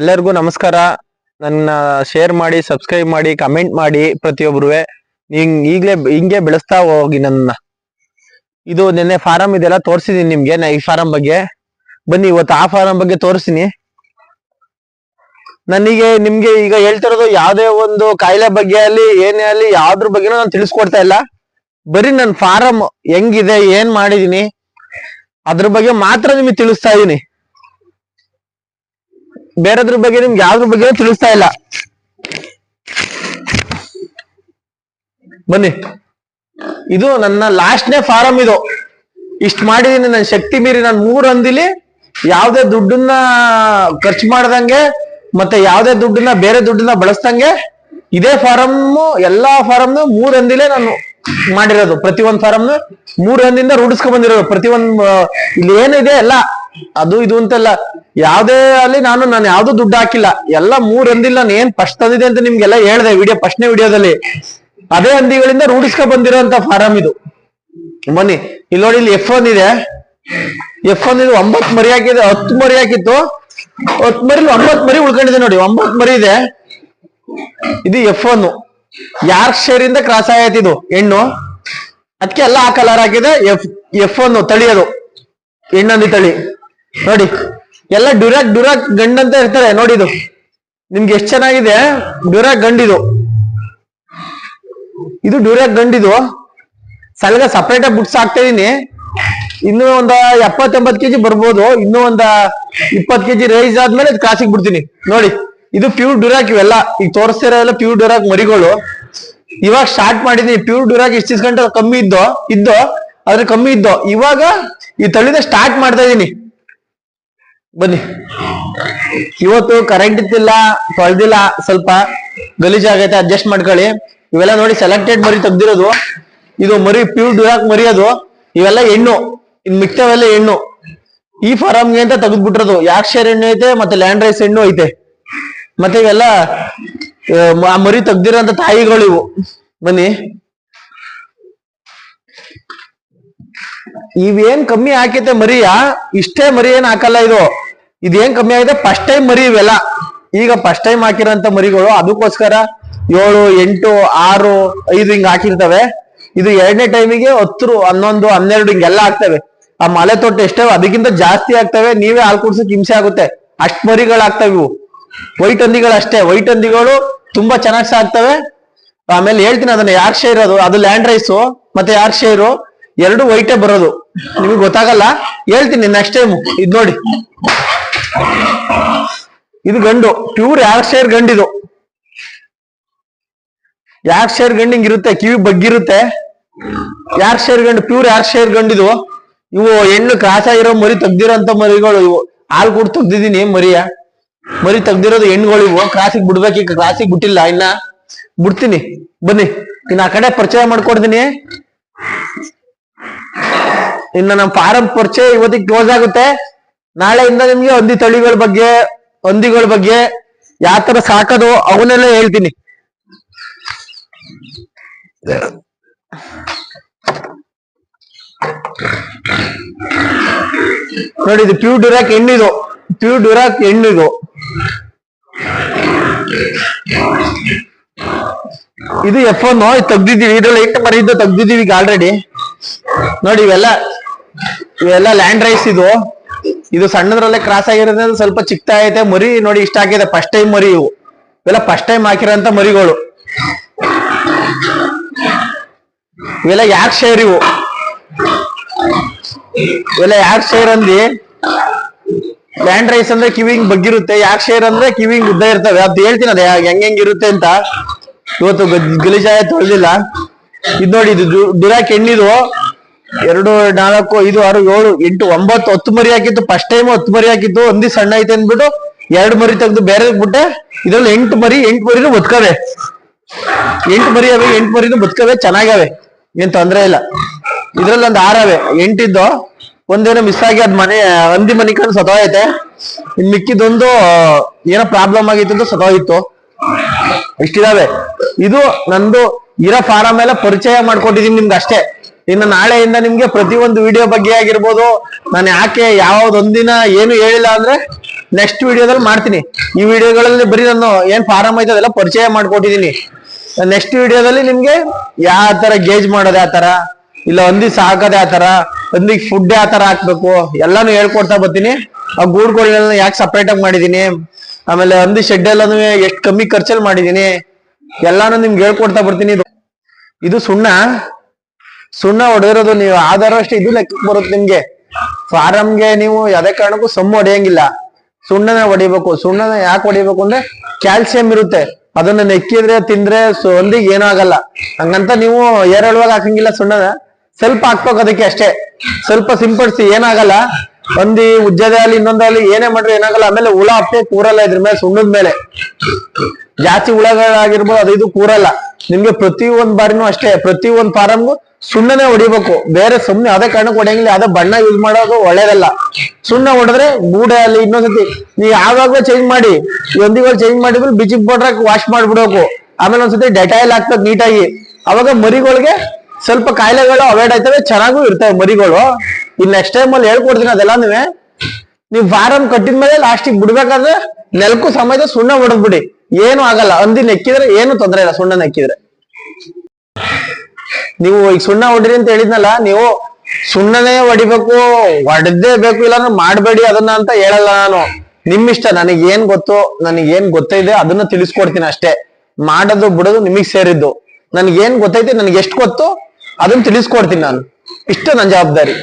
ಎಲ್ಲರಿಗೂ ನಮಸ್ಕಾರ. ನನ್ನ ಶೇರ್ ಮಾಡಿ ಸಬ್ಸ್ಕ್ರೈಬ್ ಮಾಡಿ ಕಮೆಂಟ್ ಮಾಡಿ ಪ್ರತಿಯೊಬ್ರು ಹಿಂಗ್ ಈಗ್ಲೇ ಹಿಂಗೆ ಬೆಳೆಸ್ತಾ ಹೋಗಿ ನನ್ನ. ಇದು ನಿನ್ನೆ ಫಾರಂ ಇದೆಲ್ಲ ತೋರಿಸಿದೀನಿ ನಿಮ್ಗೆ, ನಾ ಈ ಫಾರಂ ಬಗ್ಗೆ. ಬನ್ನಿ, ಇವತ್ತು ಆ ಫಾರಂ ಬಗ್ಗೆ ತೋರಿಸ್ತೀನಿ ನನಗೆ, ನಿಮ್ಗೆ ಈಗ ಹೇಳ್ತಿರೋದು ಯಾವುದೇ ಒಂದು ಕಾಯಿಲೆ ಬಗ್ಗೆ ಅಲ್ಲಿ, ಏನೇ ಅಲ್ಲಿ, ಯಾವ್ದ್ರ ಬಗ್ಗೆನೂ ನಾನು ತಿಳಿಸ್ಕೊಡ್ತಾ ಇಲ್ಲ. ಬರೀ ನನ್ನ ಫಾರಂ ಹೆಂಗಿದೆ, ಏನ್ ಮಾಡಿದೀನಿ, ಅದ್ರ ಬಗ್ಗೆ ಮಾತ್ರ ನಿಮಗೆ ತಿಳಿಸ್ತಾ ಇದೀನಿ. ಬೇರೆದ್ರ ಬಗ್ಗೆ ನಿಮ್ಗೆ ಯಾವ್ದ್ರ ಬಗ್ಗೆ ತಿಳಿಸ್ತಾ ಇಲ್ಲ. ಬನ್ನಿ. ಇದು ನನ್ನ ಲಾಸ್ಟ್ನೇ ಫಾರಂ ಇದು. ಇಷ್ಟ್ ಮಾಡಿದೀನಿ ನನ್ನ ಶಕ್ತಿ ಮೀರಿ ನಾನು ಮೂರ್ ಹಂದಿಲಿ ಯಾವ್ದೇ ದುಡ್ಡನ್ನ ಖರ್ಚು ಮಾಡ್ದಂಗೆ ಮತ್ತೆ ಯಾವ್ದೇ ದುಡ್ಡನ್ನ ಬೇರೆ ದುಡ್ಡನ್ನ ಬಳಸ್ದಂಗೆ ಇದೇ ಫಾರಂ ಎಲ್ಲಾ ಫಾರಂ ಮೂರ್ ಹಂದಿಲೇ ನಾನು ಮಾಡಿರೋದು. ಪ್ರತಿ ಒಂದ್ ಫಾರಂ ಮೂರ್ ಹಂದಿಂದ ರೂಢಿಸ್ಕೊಂಡ್ ಬಂದಿರೋದು. ಪ್ರತಿ ಒಂದ್ ಇಲ್ಲಿ ಏನಿದೆ ಎಲ್ಲ, ಅದು ಇದು ಅಂತೆಲ್ಲ. ಯಾವ್ದೇ ಅಲ್ಲಿ ನಾನು ನಾನು ಯಾವ್ದು ದುಡ್ಡು ಹಾಕಿಲ್ಲ. ಎಲ್ಲ ಮೂರ್ ಅಂದಿಲ್ಲ, ನಾನು ಏನ್ ಫಸ್ಟ್ ತಂದಿದೆ ಅಂತ ನಿಮ್ಗೆಲ್ಲ ಹೇಳ್ದೆ ವಿಡಿಯೋ ಫಸ್ಟ್ನೇ ವಿಡಿಯೋದಲ್ಲಿ. ಅದೇ ಹಂದಿಗಳಿಂದ ರೂಢಿಸ್ಕೊ ಬಂದಿರೋಂತ ಫಾರಂ ಇದು. ಬನ್ನಿ ಇಲ್ಲಿ ನೋಡಿ, ಇಲ್ಲಿ ಎಫ್ ಒನ್ ಇದೆ. ಎಫ್ ಒನ್ ಇದು ಒಂಬತ್ ಮರಿ ಹಾಕಿದೆ, ಹತ್ತು ಮರಿ ಹಾಕಿತ್ತು. ಹತ್ತು ಮರಿ ಒಂಬತ್ ಮರಿ ಉಳ್ಕೊಂಡಿದೆ ನೋಡಿ ಒಂಬತ್ ಮರಿ ಇದೆ. ಇದು ಎಫ್ ಒನ್ ಯಾರ್ಕ್ ಶೇರ್ ಇಂದ ಕ್ರಾಸ್ ಆಗೈತೆ ಇದು? ಹೆಣ್ಣು. ಅದಕ್ಕೆ ಎಲ್ಲ ಆ ಕಲರ್ ಹಾಕಿದೆ. ಎಫ್ ಎಫ್ ಒನ್ ತಳಿ ಅದು ಹೆಣ್ಣಂದಿ ತಳಿ. ನೋಡಿ. ಎಲ್ಲ ಡ್ಯೂರಾಕ್ ಡ್ಯೂರಾಕ್ ಗಂಡಂತ ಇರ್ತಾರೆ, ನೋಡಿ ಇದು. ನಿಮ್ಗೆ ಎಷ್ಟು ಚೆನ್ನಾಗಿದೆ? ಡ್ಯೂರಾಕ್ ಗಂಡಿದು ಇದು. ಡ್ಯೂರಾಕ್ ಗಂಡಿದು ಸಲಗ ಸಪ್ರೇಟ್ ಆಗಿ ಬುಟ್ಸ್ ಹಾಕ್ತಾ ಇದೀನಿ. ಇನ್ನು ಒಂದ ಎಪ್ಪತ್ತೆಂಬತ್ ಕೆಜಿ ಬರ್ಬೋದು. ಇನ್ನು ಒಂದ ಇಪ್ಪತ್ ಕೆಜಿ ರೈಸ್ ಆದ್ಮೇಲೆ ಕ್ರಾಸಿಗೆ ಬಿಡ್ತೀನಿ. ನೋಡಿ, ಇದು ಪ್ಯೂರ್ ಡ್ಯೂರಾಕ್ ಇವೆಲ್ಲ. ಈಗ ತೋರಿಸ್ತಿರೋ ಎಲ್ಲ ಪ್ಯೂರ್ ಡ್ಯೂರಾಕ್ ಮರಿಗಳು. ಇವಾಗ ಸ್ಟಾರ್ಟ್ ಮಾಡಿದೀನಿ. ಪ್ಯೂರ್ ಡ್ಯೂರಾಕ್ ಇಷ್ಟು ಗಂಟೆ ಕಮ್ಮಿ ಇದ್ದೋ ಇದ್ದೋ, ಆದ್ರೆ ಕಮ್ಮಿ ಇದ್ದೋ. ಇವಾಗ ಈ ತಳಿನ ಸ್ಟಾರ್ಟ್ ಮಾಡ್ತಾ ಇದೀನಿ. ಬನ್ನಿ. ಇವತ್ತು ಕರೆಂಟ್ ಇತ್ತಿಲ್ಲ, ತೊಳ್ದಿಲ್ಲ, ಸ್ವಲ್ಪ ಗಲೀಜಾಗೈತೆ ಅಡ್ಜಸ್ಟ್ ಮಾಡ್ಕೊಳ್ಳಿ. ಇವೆಲ್ಲ ನೋಡಿ ಸೆಲೆಕ್ಟೆಡ್ ಮರಿ ತೆಗ್ದಿರೋದು. ಇದು ಮರಿ ಪ್ಯೂರ್ ಡ್ಯೂರಾಕ್ ಮರಿ ಅದು. ಇವೆಲ್ಲ ಹೆಣ್ಣು ಇನ್ ಮಿಕ್ತವೆಲ್ಲ ಹೆಣ್ಣು ಈ ಫಾರಂಗೆ ಅಂತ ತೆಗೆದ್ಬಿಟ್ರದು. ಯಾಕ್ಷರ್ ಹೆಣ್ಣು ಐತೆ, ಮತ್ತೆ ಲ್ಯಾಂಡ್ ರೈಸ್ ಹೆಣ್ಣು ಐತೆ. ಮತ್ತೆ ಇವೆಲ್ಲ ಮರಿ ತೆಗ್ದಿರೋಂತ ತಾಯಿಗಳು ಇವು. ಬನ್ನಿ. ಇವೇನ್ ಕಮ್ಮಿ ಹಾಕೈತೆ ಮರಿಯ? ಇಷ್ಟೇ ಮರಿ ಏನ್ ಹಾಕಲ್ಲ ಇದು? ಇದೇನ್ ಕಮ್ಮಿ ಆಗಿದೆ? ಫಸ್ಟ್ ಟೈಮ್ ಮರಿ ಇವೆಲ್ಲ. ಈಗ ಫಸ್ಟ್ ಟೈಮ್ ಹಾಕಿರೋಂತ ಮರಿಗಳು ಅದಕ್ಕೋಸ್ಕರ ಏಳು, ಎಂಟು, ಆರು, ಐದು ಹಿಂಗ್ ಹಾಕಿರ್ತವೆ. ಇದು ಎರಡನೇ ಟೈಮಿಗೆ ಹತ್ತು ಹನ್ನೊಂದು, ಹನ್ನೆರಡು ಹಿಂಗೆಲ್ಲ ಆಗ್ತವೆ. ಆ ಮಳೆ ತೊಟ್ಟು ಎಷ್ಟೇ ಅದಕ್ಕಿಂತ ಜಾಸ್ತಿ ಆಗ್ತವೆ. ನೀವೇ ಹಾಲು ಕುಡ್ಸಕ್ ಹಿಂಸೆ ಆಗುತ್ತೆ. ಅಷ್ಟ್ ಮರಿಗಳು ಆಗ್ತವೆ ಇವು. ವೈಟ್ ಹಂದಿಗಳು ಅಷ್ಟೇ. ವೈಟ್ ಹಂದಿಗಳು ತುಂಬಾ ಚೆನ್ನಾಗಿ ಸಾಕ್ತವೆ. ಆಮೇಲೆ ಹೇಳ್ತೀನಿ ಅದನ್ನ, ಯಾರ್ ಶೇರ್ ಅದು? ಅದು ಲ್ಯಾಂಡ್ ರೈಸು ಮತ್ತೆ ಯಾರ್ ಶೇರು ಎರಡು ವೈಟೇ ಬರೋದು. ನಿಮಗೆ ಗೊತ್ತಾಗಲ್ಲ? ಹೇಳ್ತೀನಿ ನೆಕ್ಸ್ಟ್ ಟೈಮ್ ಇದ್ ನೋಡಿ. ಇದು ಗಂಡು ಪ್ಯೂರ್ ಯಾರ್ ಶೇರ್ ಗಂಡಿದು. ಶೇರ್ ಗಂಡು ಹಿಂಗಿರುತ್ತೆ ಕಿವಿ ಬಗ್ಗಿರುತ್ತೆ. ಶೇರ್ ಗಂಡು ಪ್ಯೂರ್ ಯಾರ್ ಶೇರ್ ಗಂಡಿದು. ಇವು ಹೆಣ್ಣು ಕ್ರಾಸ್ ಆಗಿರೋ ಮರಿ ತೆಗ್ದಿರೋಂತ ಮರಿಗಳು ಇವು. ಹಾಲು ಕೂಡ ತೆಗ್ದಿದೀನಿ ಮರಿಯ. ಮರಿ ತೆಗ್ದಿರೋದು ಹೆಣ್ಗಳು ಇವು. ಕ್ರಾಸಿಗೆ ಬಿಡ್ಬೇಕೀಗ ಕ್ರಾಸಿಗೆ ಬಿಟ್ಟಿಲ್ಲ, ಇನ್ನ ಬಿಡ್ತೀನಿ. ಬನ್ನಿ, ಇನ್ನು ಆ ಕಡೆ ಪರಿಚಯ ಮಾಡ್ಕೊಡ್ತೀನಿ. ಇನ್ನು ನಮ್ಮ ಫಾರಂ ಪರಿಚಯ ಇವತ್ತಿಗೆ ಕ್ಲೋಸ್ ಆಗುತ್ತೆ. ನಾಳೆಯಿಂದ ನಿಮ್ಗೆ ಹಂದಿ ತಳಿಗಳ ಬಗ್ಗೆ ಹಂದಿಗಳ ಬಗ್ಗೆ ಯಾವ ತರ ಸಾಕೋದು ಅವನ್ನೆಲ್ಲ ಹೇಳ್ತೀನಿ. ನೋಡಿ, ಇದು ಪ್ಯೂರ್ ಡ್ಯೂರಾಕ್ ಹೆಣ್ಣಿದು ಪ್ಯೂರ್ ಡ್ಯೂರಾಕ್ ಹೆಣ್ಣಿದು ಇದು ಎಫ್ ಒನ್ ತೆಗ್ದಿದೀವಿ ಇದ್ರಲ್ಲಿ ಎಂಟು ಮರ ಇದ್ದು ತೆಗ್ದಿದೀವಿ ಈಗ ಆಲ್ರೆಡಿ ನೋಡಿ, ಇವೆಲ್ಲ ಇವೆಲ್ಲ ಲ್ಯಾಂಡ್ ರೈಸ್ ಇದು. ಇದು ಸಣ್ಣದ್ರಲ್ಲೇ ಕ್ರಾಸ್ ಆಗಿರೋದ್ರಿಂದ ಸ್ವಲ್ಪ ಚಿಕ್ತಾ ಐತೆ ಮರಿ ನೋಡಿ ಇಷ್ಟ ಆಗಿದೆ. ಫಸ್ಟ್ ಟೈಮ್ ಮರಿ ಇವು. ಇವೆಲ್ಲ ಫಸ್ಟ್ ಟೈಮ್ ಹಾಕಿರೋಂತ ಮರಿಗಳು. ಇವೆಲ್ಲ ಯಾಕೆ ಶೇರ್ ಇವು? ಇವೆಲ್ಲ ಯಾಕೆ ಶೇರ್ ಅಂದಿ? ಲ್ಯಾಂಡ್ ರೈಸ್ ಅಂದ್ರೆ ಕಿವಿಂಗ್ ಬಗ್ಗಿರುತ್ತೆ. ಯಾಕೆ ಶೇರ್ ಅಂದ್ರೆ ಕಿವಿಂಗ್ ಉದ್ದ ಇರ್ತವೆ. ಅದ್ ಹೇಳ್ತೀನಿ ಅದೇ. ಹೆಂಗ್ ಹೆಂಗಿರುತ್ತೆ ಅಂತ. ಇವತ್ತು ಗಲೀಜಾಯ ತೊಳೆದಿಲ್ಲ. ಇದು ನೋಡಿ, ಇದು ದುರಾಕ್ ಹೆಣ್ಣಿದು ಎರಡು, ನಾಲ್ಕು, ಐದು, ಆರು, ಏಳು, ಎಂಟು, ಒಂಬತ್ತು, ಹತ್ತು ಮರಿ ಹಾಕಿತ್ತು ಫಸ್ಟ್ ಟೈಮ್ ಹತ್ತು ಮರಿ ಹಾಕಿತ್ತು ಒಂದಿ ಸಣ್ಣ ಐತೆ ಅಂದ್ಬಿಟ್ಟು ಎರಡು ಮರಿ ತೆಗೆದು ಬೇರೆ ಬಿಟ್ಟೆ. ಇದ್ರಲ್ಲಿ ಎಂಟು ಮರಿ, ಎಂಟು ಮರಿನೂ ಬದುಕವೆ. ಎಂಟು ಮರಿ ಅವೆ, ಎಂಟು ಮರಿನು ಬದುಕವೆ ಚೆನ್ನಾಗವೆ ಏನ್ ತೊಂದ್ರೆ ಇಲ್ಲ. ಇದ್ರಲ್ಲಿ ಒಂದ್ ಆರವೆ ಎಂಟಿದ್ದು, ಒಂದೇನೋ ಮಿಸ್ ಆಗಿ ಅದ್ ಮನೆ, ಹಂದಿ ಮನಿ ಕಂಡು ಸತ್ತೋಯ್ತೆ ಇನ್ ಮಿಕ್ಕಿದೊಂದು, ಏನೋ ಪ್ರಾಬ್ಲಮ್ ಆಗಿತ್ತು ಅಂತ ಸತೋಯಿತ್ತು ಇಷ್ಟಿದಾವೆ. ಇದು ನಂದು ಇರೋ ಫಾರಂ ಎಲ್ಲ ಪರಿಚಯ ಮಾಡ್ಕೊಟ್ಟಿದೀನಿ ನಿಮ್ಗೆ ಅಷ್ಟೇ ಇನ್ನು ನಾಳೆಯಿಂದ ನಿಮ್ಗೆ ಪ್ರತಿಯೊಂದು ವಿಡಿಯೋ ಬಗ್ಗೆ ಆಗಿರ್ಬೋದು. ನಾನು ಯಾಕೆ ಯಾವ್ದೊಂದಿನ ಏನು ಹೇಳಿಲ್ಲ ಅಂದ್ರೆ ನೆಕ್ಸ್ಟ್ ವಿಡಿಯೋದಲ್ಲಿ ಮಾಡ್ತೀನಿ. ಈ ವಿಡಿಯೋಗಳಲ್ಲಿ ಬರೀ ನಾನು ಏನ್ ಫಾರಂ ಐತೆ ಅದೆಲ್ಲ ಪರಿಚಯ ಮಾಡ್ಕೊಟ್ಟಿದ್ದೀನಿ. ನೆಕ್ಸ್ಟ್ ವಿಡಿಯೋದಲ್ಲಿ ನಿಮ್ಗೆ ಯಾವ ತರ ಗೇಜ್ ಮಾಡೋದು, ಯಾವ ತರ? ಇಲ್ಲ ಒಂದಿ ಸಾಕೋದು, ಯಾವ ತರ? ಒಂದಿ ಫುಡ್ ಯಾವ ತರ ಹಾಕ್ಬೇಕು? ಎಲ್ಲಾನು ಹೇಳ್ಕೊಡ್ತಾ ಬರ್ತೀನಿ. ಆ ಗೂಡ್ಗಳನ್ನ ಯಾಕೆ ಸಪ್ರೇಟ್ ಆಗಿ ಮಾಡಿದೀನಿ ಆಮೇಲೆ ಹಂದಿ ಶೆಡ್ ಎಲ್ಲಾನು ಎಷ್ಟು ಕಮ್ಮಿ ಖರ್ಚಲ್ಲಿ ಮಾಡಿದೀನಿ ಎಲ್ಲಾನು ನಿಮ್ಗೆ ಹೇಳ್ಕೊಡ್ತಾ ಬರ್ತೀನಿ. ಇದು ಸುಣ್ಣ. ಸುಣ್ಣ ಹೊಡೆದಿರೋದು ನೀವು ಆಧಾರ ಅಷ್ಟು ಇದು ಲೆಕ್ಕಕ್ಕೆ ಬರುತ್ತೆ ನಿಮ್ಗೆ. ಫಾರಂಗೆ ನೀವು ಯಾವುದೇ ಕಾರಣಕ್ಕೂ ಸೊಮ್ಮು ಹೊಡೆಯಂಗಿಲ್ಲ. ಸುಣ್ಣನ ಹೊಡಿಬೇಕು. ಸುಣ್ಣನ ಯಾಕೆ ಹೊಡಿಬೇಕು ಅಂದ್ರೆ ಕ್ಯಾಲ್ಸಿಯಂ ಇರುತ್ತೆ. ಅದನ್ನ ನೆಕ್ಕಿದ್ರೆ ತಿಂದ್ರೆ ಒಂದಿಗೆ ಏನೂ ಆಗಲ್ಲ. ಹಂಗಂತ ನೀವು ಏರಳುವಾಗ ಹಾಕಂಗಿಲ್ಲ ಸುಣ್ಣನ. ಸ್ವಲ್ಪ ಹಾಕ್ಬೇಕು ಅದಕ್ಕೆ ಅಷ್ಟೇ. ಸ್ವಲ್ಪ ಸಿಂಪಡಿಸಿ ಏನಾಗಲ್ಲ ಒಂದಿ ಉಜ್ಜದೆ ಅಲ್ಲಿ ಇನ್ನೊಂದಲ್ಲಿ ಏನೇ ಮಾಡ್ರಿ ಏನಾಗಲ್ಲ ಆಮೇಲೆ ಹುಳ ಅಪ್ಪೆ ಕೂರಲ್ಲ ಇದ್ರ ಮೇಲೆ, ಸುಣ್ಣದ ಮೇಲೆ. ಜಾಸ್ತಿ ಹುಳಗಳಾಗಿರ್ಬೋದು, ಅದು ಇದು ಕೂರಲ್ಲ. ನಿಮ್ಗೆ ಪ್ರತಿ ಒಂದ್ ಬಾರಿನೂ ಅಷ್ಟೇ. ಪ್ರತಿ ಒಂದ್ ಫಾರಮ್ಗೂ ಸುಣ್ಣನೇ ಹೊಡಿಬೇಕು. ಬೇರೆ ಸುಮ್ನೆ ಅದೇ ಕಾರಣಕ್ಕೆ ಹೊಡೆಯಂಗಿಲ್ಲ ಅದೇ ಬಣ್ಣ ಯೂಸ್ ಮಾಡೋದು ಒಳ್ಳೇದಲ್ಲ. ಸುಣ್ಣ ಹೊಡೆದ್ರೆ ಗೂಡೆ ಅಲ್ಲಿ ಇನ್ನೊಂದ್ಸತಿ ನೀವು ಯಾವಾಗ್ಲೂ ಚೇಂಜ್ ಮಾಡಿ, ಒಂದಿಗಳು ಚೇಂಜ್ ಮಾಡಿದ್ಮೇಲೆ ಬಿಚಿಕ್ ಪೌಡ್ರ್ ವಾಶ್ ಮಾಡ್ಬಿಡೋಕು ಆಮೇಲೆ ಒಂದ್ಸತಿ ಡೆಟಾಯಿಲ್ ಹಾಕ್ಬೇಕು ನೀಟಾಗಿ. ಅವಾಗ ಮರಿಗಳಿಗೆ ಸ್ವಲ್ಪ ಕಾಯಿಲೆಗಳು ಅವಾಯ್ಡ್ ಆಯ್ತವೆ ಚೆನ್ನಾಗೂ ಇರ್ತವೆ ಮರಿಗಳು. ಇನ್ ನೆಕ್ಸ್ಟ್ ಟೈಮ್ ಅಲ್ಲಿ ಹೇಳ್ಕೊಡ್ತೀನಿ ಅದೆಲ್ಲಾನು ನೀವು. ಫಾರಂ ಕಟ್ಟಿದ್ಮೇಲೆ ಲಾಸ್ಟಿಗೆ ಬಿಡ್ಬೇಕಾದ್ರೆ ನೆಲಕ್ಕೂ ಸಮಯದ ಸುಣ್ಣ ಹೊಡೆದ್ಬಿಡಿ. ಏನು ಆಗಲ್ಲ. ಹಂದಿ ನೆಕ್ಕಿದ್ರೆ ಏನು ತೊಂದರೆ ಇಲ್ಲ ಸುಣ್ಣ ನೆಕ್ಕಿದ್ರೆ. ನೀವು ಈಗ ಸುಣ್ಣ ಹೊಡ್ರಿ ಅಂತ ಹೇಳಿದ್ನಲ್ಲ, ನೀವು ಸುಣ್ಣನೇ ಹೊಡಿಬೇಕು, ಹೊಡೆದೇ ಬೇಕು ಇಲ್ಲ ಮಾಡಬೇಡಿ ಅದನ್ನ ಅಂತ ಹೇಳಲ್ಲ ನಾನು. ನಿಮ್ಮಿಷ್ಟ ನನಗೆ ಏನ್ ಗೊತ್ತು ನನಗೆ ಏನ್ ಗೊತ್ತಿದೆ ಅದನ್ನ ತಿಳಿಸ್ಕೊಡ್ತೀನಿ ಅಷ್ಟೇ. ಮಾಡೋದು, ಬಿಡೋದು ನಿಮಗ್ ಸೇರಿದ್ದು. ನನಗೆ ಏನ್ ಗೊತ್ತೈತೆ ನನಗೆ ಎಷ್ಟು ಗೊತ್ತು ಅದನ್ನ ತಿಳಿಸ್ಕೊಡ್ತೀನಿ ನಾನು. ಇಷ್ಟ ನನ್ನ ಜವಾಬ್ದಾರಿ.